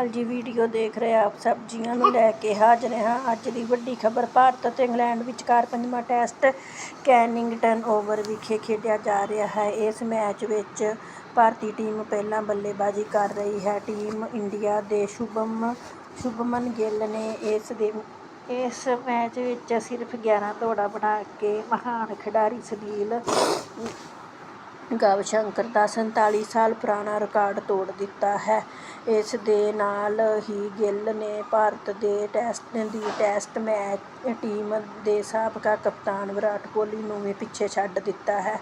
ਹਾਲ ਜੀ ਵੀਡੀਓ ਦੇਖ ਰਹੇ ਆਪ ਸਬਜ਼ੀਆਂ ਨੂੰ ਲੈ ਕੇ ਹਾਜ਼ਰ ਹਾਂ। ਅੱਜ ਦੀ ਵੱਡੀ ਖਬਰ, ਭਾਰਤ ਅਤੇ ਇੰਗਲੈਂਡ ਵਿਚਕਾਰ ਪੰਜਵਾਂ ਟੈਸਟ ਕੈਨਿੰਗਟਨ ਓਵਰ ਵਿਖੇ ਖੇਡਿਆ ਜਾ ਰਿਹਾ ਹੈ। ਇਸ ਮੈਚ ਵਿੱਚ ਭਾਰਤੀ ਟੀਮ ਪਹਿਲਾਂ ਬੱਲੇਬਾਜ਼ੀ ਕਰ ਰਹੀ ਹੈ। ਟੀਮ ਇੰਡੀਆ ਦੇ ਸ਼ੁਭਮ, ਸ਼ੁਭਮਨ ਗਿੱਲ ਨੇ ਇਸ ਦੇ, ਇਸ ਮੈਚ ਵਿੱਚ ਸਿਰਫ 11 ਦੌੜਾਂ ਬਣਾ ਕੇ ਮਹਾਨ ਖਿਡਾਰੀ ਸੁਨੀਲ ਗਾਵਸ਼ੰਕਰ ਦਾ 47 ਸਾਲ ਪੁਰਾਣਾ ਰਿਕਾਰਡ ਤੋੜ ਦਿੱਤਾ ਹੈ। ਇਸ ਦੇ ਨਾਲ ਹੀ ਗਿੱਲ ਨੇ ਭਾਰਤ ਦੇ ਟੈਸਟ, ਦੀ ਟੈਸਟ ਮੈਚ ਟੀਮ ਦੇ ਸਾਬਕਾ ਕਪਤਾਨ ਵਿਰਾਟ ਕੋਹਲੀ ਨੂੰ ਵੀ ਪਿੱਛੇ ਛੱਡ ਦਿੱਤਾ ਹੈ।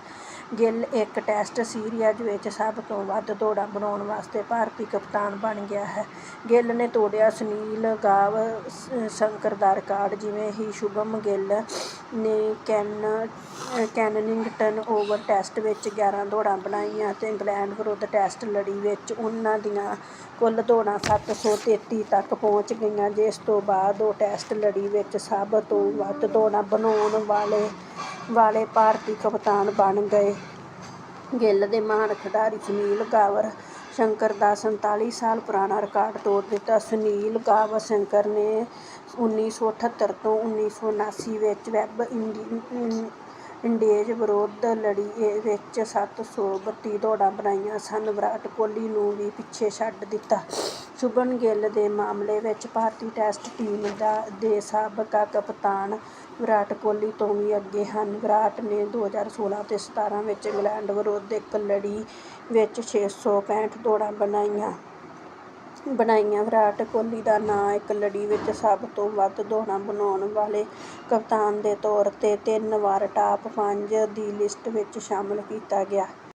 ਗਿੱਲ ਇੱਕ ਟੈਸਟ ਸੀਰੀਜ਼ ਵਿੱਚ ਸਭ ਤੋਂ ਵੱਧ ਦੌੜਾਂ ਬਣਾਉਣ ਵਾਸਤੇ ਭਾਰਤੀ ਕਪਤਾਨ ਬਣ ਗਿਆ ਹੈ। ਗਿੱਲ ਨੇ ਤੋੜਿਆ ਸੁਨੀਲ ਗਾਵ ਸ਼ੰਕਰ ਦਾ ਰਿਕਾਰਡ, ਜਿਵੇਂ ਹੀ ਸ਼ੁਭਮ ਗਿੱਲ ਨੇ ਕੈਨ ਕੈਨਿੰਗਟਨ ਓਵਲ ਟੈਸਟ ਵਿੱਚ 11 ਦੌੜਾਂ ਬਣਾਈਆਂ ਅਤੇ ਇੰਗਲੈਂਡ ਵਿਰੁੱਧ ਟੈਸਟ ਲੜੀ ਵਿੱਚ ਉਹਨਾਂ ਦੀਆਂ ਕੁੱਲ ਦੌੜਾਂ 733 ਤੱਕ ਪਹੁੰਚ ਗਈਆਂ, ਜਿਸ ਤੋਂ ਬਾਅਦ ਉਹ ਟੈਸਟ ਲੜੀ ਵਿੱਚ ਸਭ ਤੋਂ ਵੱਧ ਦੌੜਾਂ ਬਣਾਉਣ ਵਾਲੇ ਵਾਲੇ ਭਾਰਤੀ ਕਪਤਾਨ ਬਣ ਗਏ। ਗਿੱਲ ਦੇ ਮਹਾਨ ਖਿਡਾਰੀ ਸੁਨੀਲ ਗਾਵਰ ਸ਼ੰਕਰ ਦਾ 47 ਸਾਲ ਪੁਰਾਣਾ ਰਿਕਾਰਡ ਤੋੜ ਦਿੱਤਾ। ਸੁਨੀਲ ਗਾਵਸਕਰ ਨੇ 1978 ਤੋਂ 1979 ਵਿੱਚ ਵੈਬ ਇੰਡੀਜ਼ ਵਿਰੁੱਧ ਲੜੀ ਵਿੱਚ 732 ਦੌੜਾਂ ਬਣਾਈਆਂ ਸਨ। ਵਿਰਾਟ ਕੋਹਲੀ ਨੂੰ ਵੀ ਪਿੱਛੇ ਛੱਡ ਦਿੱਤਾ। ਸ਼ੁਭਨ ਗਿੱਲ ਦੇ ਮਾਮਲੇ ਵਿੱਚ ਭਾਰਤੀ ਟੈਸਟ ਟੀਮ ਦਾ ਦੇ ਸਾਬਕਾ ਕਪਤਾਨ ਵਿਰਾਟ ਕੋਹਲੀ ਤੋਂ ਵੀ ਅੱਗੇ ਹਨ। ਵਿਰਾਟ ਨੇ 2016 ਅਤੇ 17 ਵਿੱਚ ਇੰਗਲੈਂਡ ਵਿਰੁੱਧ ਇੱਕ ਲੜੀ ਵਿੱਚ 665 ਦੌੜਾਂ ਬਣਾਈਆਂ। ਬਣਾਈਆਂ। ਵਿਰਾਟ ਕੋਹਲੀ ਦਾ ਨਾਂ ਇੱਕ ਲੜੀ ਵਿੱਚ ਸਭ ਤੋਂ ਵੱਧ ਦੌੜਾਂ ਬਣਾਉਣ ਵਾਲੇ ਕਪਤਾਨ ਦੇ ਤੌਰ 'ਤੇ ਤਿੰਨ ਵਾਰ ਟਾਪ ਪੰਜ ਦੀ ਲਿਸਟ ਵਿੱਚ ਸ਼ਾਮਲ ਕੀਤਾ ਗਿਆ।